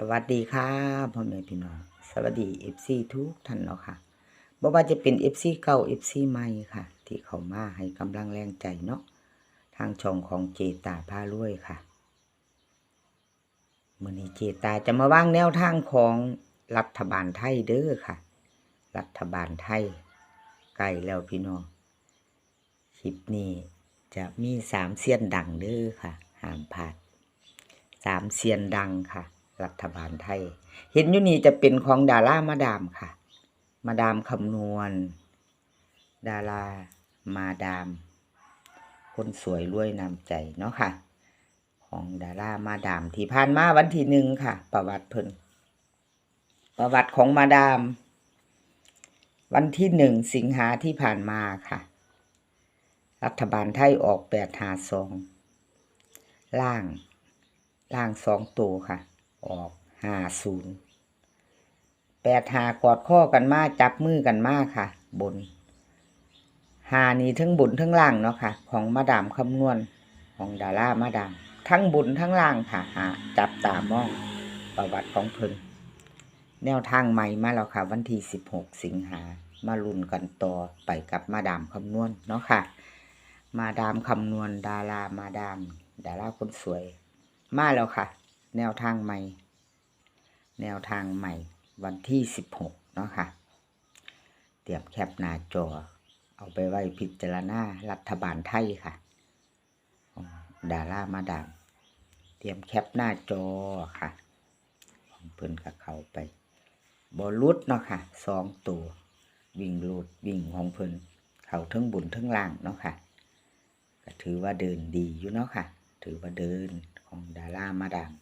สวัสดีค่ะพ่อแม่พี่น้องสวัสดีเอฟซีทุกท่านเนาะค่ะบ่ว่าจะเป็นเอฟซีเก่าเอฟซีใหม่ค่ะ ที่เขามาให้กำลังแรงใจเนาะทางช่องของเจตาพารวยค่ะมื้อนี้เจตาจะมาว่างแนวทางของรัฐบาลไทยเด้อค่ะ รัฐบาลไทยใกล้แล้วพี่น้องคลิปนี้จะมีสามเสียนดังเด้อค่ะห้ามพลาดสามเซียนดังค่ะ รัฐบาลไทย เห็นอยู่นี่จะเป็นของดารามาดามค่ะ มาดามคำนวณ ดารามาดาม คนสวยรวยนำใจเนาะค่ะ ของดารามาดามที่ผ่านมาวันที่หนึ่งค่ะ ประวัติเพิ่นประวัติของมาดาม วันที่หนึ่งสิงหาที่ผ่านมาค่ะ รัฐบาลไทยออกแปดหาสองล่าง ล่างสองตัวค่ะ ออกห้าศูนย์แปดหากอดข้อกันมาจับมือกันมาค่ะ บนหานี้ทั้งบนทั้งล่างเนาะค่ะ ของมาดามคำนวณของดารามาดามทั้งบนทั้งล่างค่ะหาจับตามองประวัติของเพิ่นแนวทางใหม่มาแล้วค่ะ วันที่สิบหกสิงหามาลุ้นกันต่อไปกับมาดามคำนวณเนาะค่ะ มาดามคำนวณดารามาดาม ดาราคนสวย มาแล้วค่ะ แนวทางใหม่ แนวทางใหม่ วันที่สิบหกเนาะค่ะ เตรียมแคปหน้าจอ เอาไปไว้พิจารณารัฐบาลไทยค่ะดารามาดาม เตรียมแคปหน้าจอค่ะของเพิ่อนกับเขาไปบอลุดเนาะค่ะสองตัว วิ่งลูดวิ่งของเพิ่อนเขาทั้งบุญทั้งล่างเนาะค่ะก็ถือว่าเดินดีอยู่เนาะค่ะ ถือว่าเดินของดารามาดาม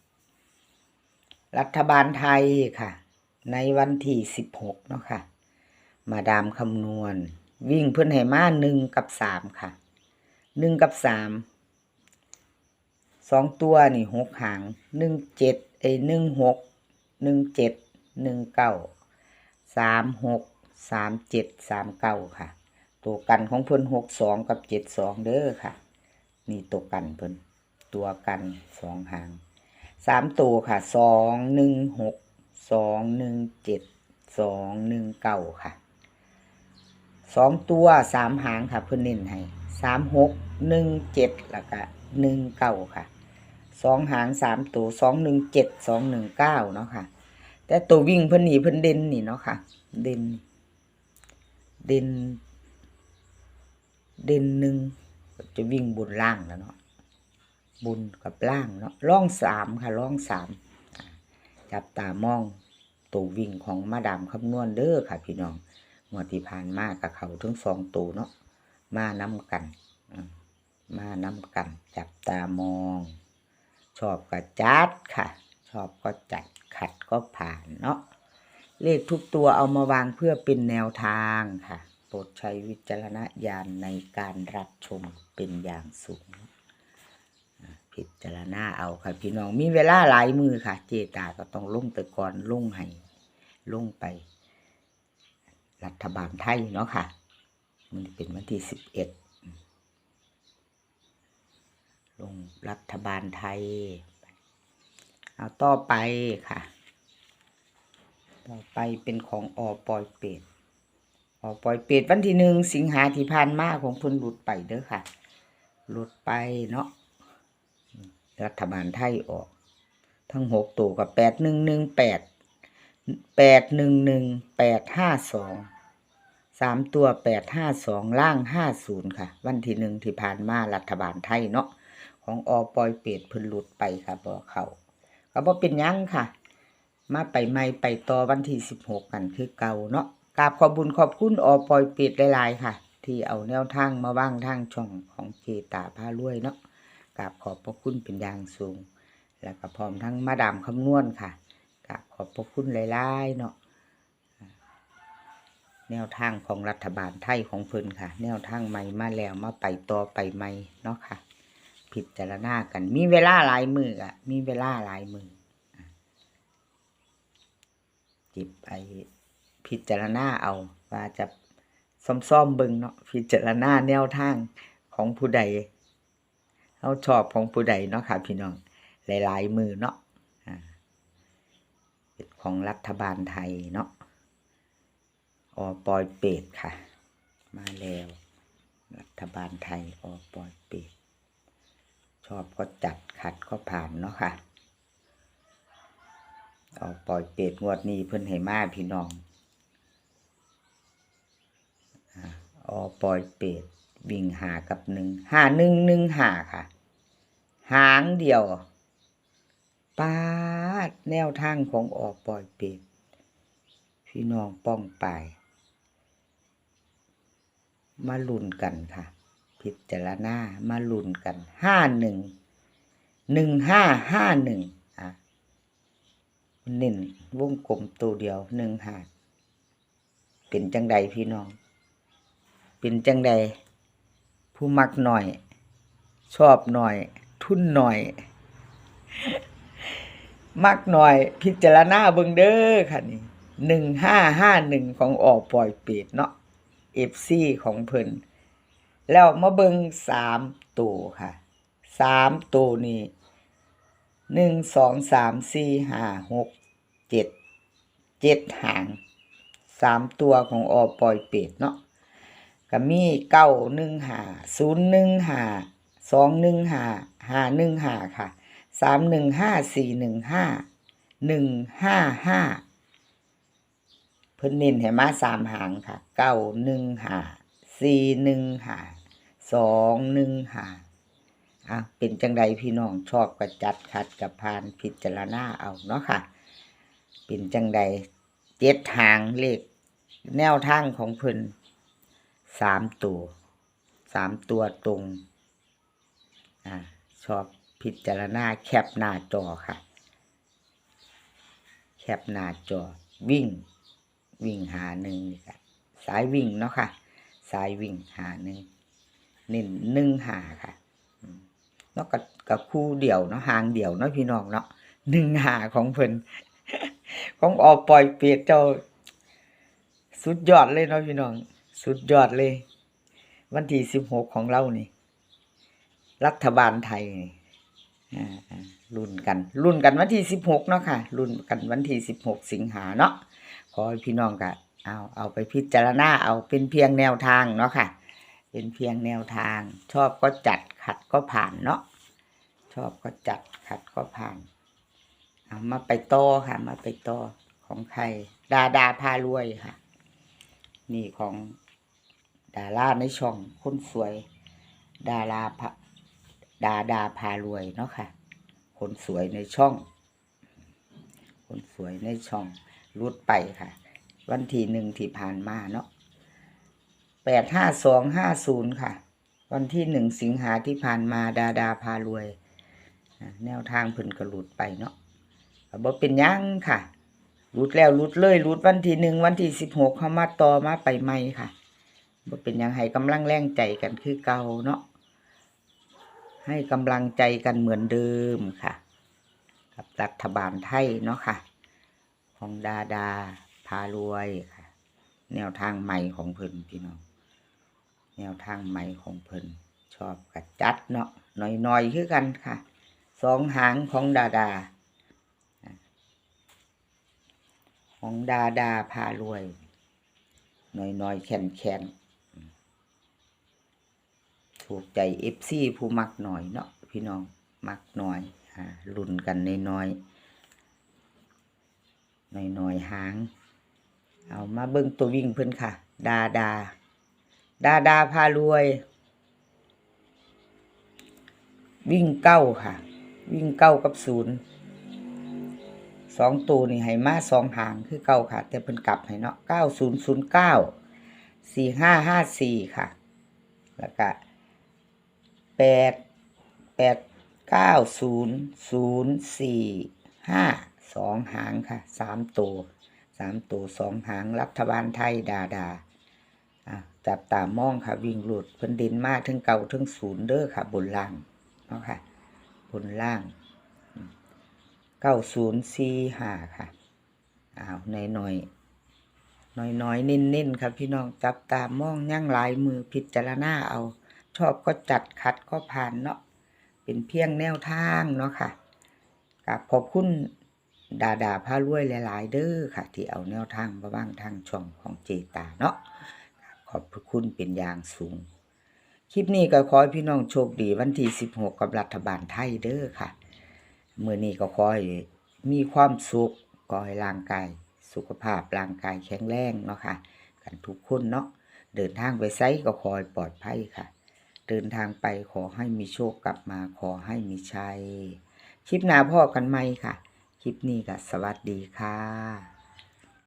รัฐบาลไทยค่ะ ในวันที่สิบหกเนาะค่ะ มาดามคำนวณ วิ่งเพื่อนให้มาหนึ่งกับสามค่ะหนึ่งกับสามสองตัวนี่หกหางหนึ่งเจ็ดไอ้หนึ่งหกหนึ่งเจ็ดหนึ่งเก้าสามหกสามเจ็ดสามเก้าค่ะ ตัวกันของเพิ่นหกสองกับเจ็ดสองเด้อค่ะ นี่ตัวกันเพิ่นตัวกันสองหาง สามตัวค่ะสองหนึ่งหกสองหนึ่งเจ็ดสองหนึ่งเก้าค่ะสองตัวสามหางค่ะเพิ่นเน้นให้สามหกหนึ่งเจ็ดแล้วก็หนึ่งเก้าค่ะสองหางสามตัวสองหนึ่งเจ็ดสองหนึ่งเก้าเนาะค่ะ แต่ตัววิ่งเพิ่นนี่เพิ่นเด่นนี่เนาะค่ะ เด่นเด่นเด่นหนึ่งจะวิ่งบนล่างแล้วเนาะ บนกับล่างเนาะล่องสามค่ะล่องสามจับตามองตัววิ่งของมาดามคำนวณเด้อค่ะ พี่น้องงวดที่ผ่านมากับเขาทั้งสองตัวเนาะมาน้ำกันมาน้ำกัน จับตามอง ชอบก็จัดค่ะ ชอบก็จัดขัดก็ผ่านเนาะเลขทุกตัวเอามาวางเพื่อเป็นแนวทางค่ะ โปรดใช้วิจารณญาณในการรับชมเป็นอย่างสูงอ่า พิจารณาเอาค่ะพี่น้องมีเวลาหลายมือค่ะ เจตาก็ต้องลงไปก่อนลงให้ลงไป รัฐบาลไทยเนาะค่ะ มันเป็นวันที่สิบเอ็ดลงรัฐบาลไทย เอาต่อไปค่ะ ต่อไปเป็นของอปอยเป็ดออปล่อยเป็ดวันที่หนึ่งสิงหาที่ผ่านมาของพิ่นหลุดไปเด้อค่ะ หลุดไปเนาะ รัฐบาลไทยออก ทั้งหกตัวกับแปดหนึ่งหนึ่งแปดแปดหนึ่งหนึ่งแปดห้าสองสามตัวแปดห้าสองล่างห้าศูนย์ค่ะ วันที่หนึ่งที่ผ่านมารัฐบาลไทยเนาะของอปอยเป็ดพิ่นหลุดไปค่ะบ่เขาก็บ่เป็นยังค่ะ มาไปใหม่ไปต่อวันที่สิบหกกันคือเก่าเนาะกราบขอบุญขอบคุณอปอยเป็ดหลายๆค่ะ ที่เอาแนวทางมาว่างทางช่องของเจตาพารวยเนาะ กราบขอบพระคุณเป็นอย่างสูง แล้วก็พร้อมทั้งมาดามคำนวณค่ะกราบขอบพระคุณหลายๆเนาะแนวทางของรัฐบาลไทยของเพิ่นค่ะ แนวทางใหม่มาแล้วมาไปต่อไปใหม่เนาะค่ะพิดจารณากัน มีเวลาหลายมืออะ มีเวลาหลายมือจิบไอพิจารณาเอา ว่าจะซ่อมๆเบิ่งเนาะพิจารณาแนวทางของผู้ใด เขาชอบของผู้ใดเนาะค่ะพี่น้อง หลาย ๆ มือเนาะเป็นของรัฐบาลไทยเนาะอปอยเปดค่ะ มาแล้ว รัฐบาลไทยอปอยเปดชอบก็จัดขัดก็ผ่านเนาะค่ะอปอยเป็ดงวดนี้เพิ่นให้มาพี่น้องอปอยเป็ด วิ่งหากับหนึ่งหาหนึ่งหนึ่งหาค่ะ หางเดียวปาดแนวทางของออกปล่อยเป็ดพี่น้องป้องปายมาลุ้นกันค่ะ พิจารณามาลุ้นกันห้าหนึ่งหนึ่งห้าห้าหนึ่งอะเน้นวงกลมตัวเดียวหนึ่งห้าเป็นจังใดพี่น้อง เป็นจังใด ผู้มักหน่อย ชอบหน่อย ทุนหน่อย มักหน่อย พิจารณาเบิงเด้อค่ะนี่หนึ่งห้าห้าหนึ่งของออกปล่อยเปดเนาะเอฟซีของเพิ่นแล้วมาเบิงสามตัวค่ะสามตัวนี่หนึ่งสองสามสี่ห้าหกเจ็ดเจ็ดหางสามตัวของออปล่อยเปดเนาะ ก็มีเก้าหนึ่งหาศูนย์หนึ่งหาสองหนึ่งหาห้าหนึ่งหาค่ะสามหนึ่งห้าสี่หนึ่งห้าหนึ่งห้าห้าเพิ่นเน้นให้มาสามหางค่ะเก้าหนึ่งหาสี่หนึ่งหาสองหนึ่งหาอะเป็นจังใดพี่น้องชอบกระจัดขัดกับพานพิจารณาเอาเนาะค่ะ เป็นจังใดเจ็ดหางเลขแนวทางของเพิ่น สามตัวสามตัวตรง อ่า ชอบพิจารณาแคปหน้าจอค่ะ แคปหน้าจอ วิ่ง วิ่งหาหนึ่งนี่ค่ะ สายวิ่งเนาะค่ะ สายวิ่งหาหนึ่งเน้นหนึ่งหาค่ะเนาะกับกับคู่เดี่ยวเนาะหางเดี่ยวเนาะพี่น้องเนาะหนึ่งหาของเพิ่นของออกปล่อยเปียกเจ้า สุดยอดเลยเนาะพี่น้อง สุดยอดเลย วันที่สิบหกของเรานี่ รัฐบาลไทยนี่รุ่นกันรุ่นกันวันที่สิบหกเนาะค่ะรุ่นกันวันที่สิบหกสิงหาเนาะขอพี่น้องกะเอาเอาไปพิจารณาเอาเป็นเพียงแนวทางเนาะค่ะ เป็นเพียงแนวทาง ชอบก็จัดขัดก็ผ่านเนาะชอบก็จัดขัดก็ผ่านเอามาไปต่อค่ะ มาไปต่อของใครดาดาพารวยค่ะ นี่ของ ดาราในช่องคนสวย ดาราพดาดาพารวยเนาะค่ะ คนสวยในช่อง คนสวยในช่องรุดไปค่ะ วันที่หนึ่งที่ผ่านมาเนาะแปดห้าสองห้าศูนย์ค่ะ วันที่หนึ่งสิงหาที่ผ่านมาดาดาพารวย แนวทางเพิ่นก็หลุดไปเนาะก็บ่เป็นยังค่ะหลุดแล้วหลุดเลยหลุดวันที่หนึ่งวันที่สิบหกเขามาต่อมาไปใหม่ค่ะ บ่เป็นยังให้กำลังแรงใจกันคือเก่าเนาะให้กำลังใจกันเหมือนเดิมค่ะ กับรัฐบาลไทยเนาะค่ะ ของดาดาพารวยค่ะ แนวทางใหม่ของเพิ่นพี่น้องแนวทางใหม่ของเพิ่นชอบกัดจัดเนาะหน่อยๆคือกันค่ะสองหางของดาดา ของดาดาพารวยหน่อยๆแข็งๆ ถูกใจเอฟซีผู้มักหน่อยเนาะพี่น้องมักหน่อยอ่าลุ่นกันน้อยๆน้อยหาง เอามาเบิ่งตัววิ่งเพิ่อนค่ะ ดาดา ดาดาพารวย วิ่งเก้าค่ะ วิ่งเก้ากับศูนย์สองตัวนี่ให้มาสองหางคือเก้าค่ะ แต่เพิ่นกลับให้เนาะเก้าศูนย์ศูนย์เก้าสี่ห้าห้าสี่ค่ะ แล้วก็ แปดแปดเก้าศูนย์ศูนย์สี่ห้าสองหางค่ะสามตัวสามตัวสองหางรัฐบาลไทยดาดาจับตามองค่ะ วิ่งหลุดเพิ่นดินมากถึงเก่าถึงศูนย์เด้อค่ะ บนล่างเนาะค่ะ บนล่างเก้าศูนย์สี่ห้าค่ะอ้าวหน่อยหน่อยน้อยน้อยๆเน้นๆครับพี่น้องจับตามองยั่งหลายมือพิจารณาเอา ชอบก็จัดขัดก็ผ่านเนาะเป็นเพียงแนวทางเนาะค่ะกับขอบคุณดาดาผ้ารวยหลาย ๆ เด้อค่ะ ที่เอาแนวทางมาว่างทางช่องของเจตาเนาะขอบคุณเป็นอย่างสูง คลิปนี้ก็ขอให้พี่น้องโชคดีวันที่ 16 กับรัฐบาลไทยเด้อค่ะเมื่อนี้ก็ขอให้มีความสุขขอให้ร่างกายสุขภาพร่างกายแข็งแรงเนาะค่ะ กันทุกคนเนาะเดินทางไปไซก็ขอให้ปลอดภัยค่ะ เดินทางไปขอให้มีโชคกลับมาขอให้มีชัย คลิปหน้าพ่อกันไหมค่ะ คลิปนี้ก็สวัสดีค่ะ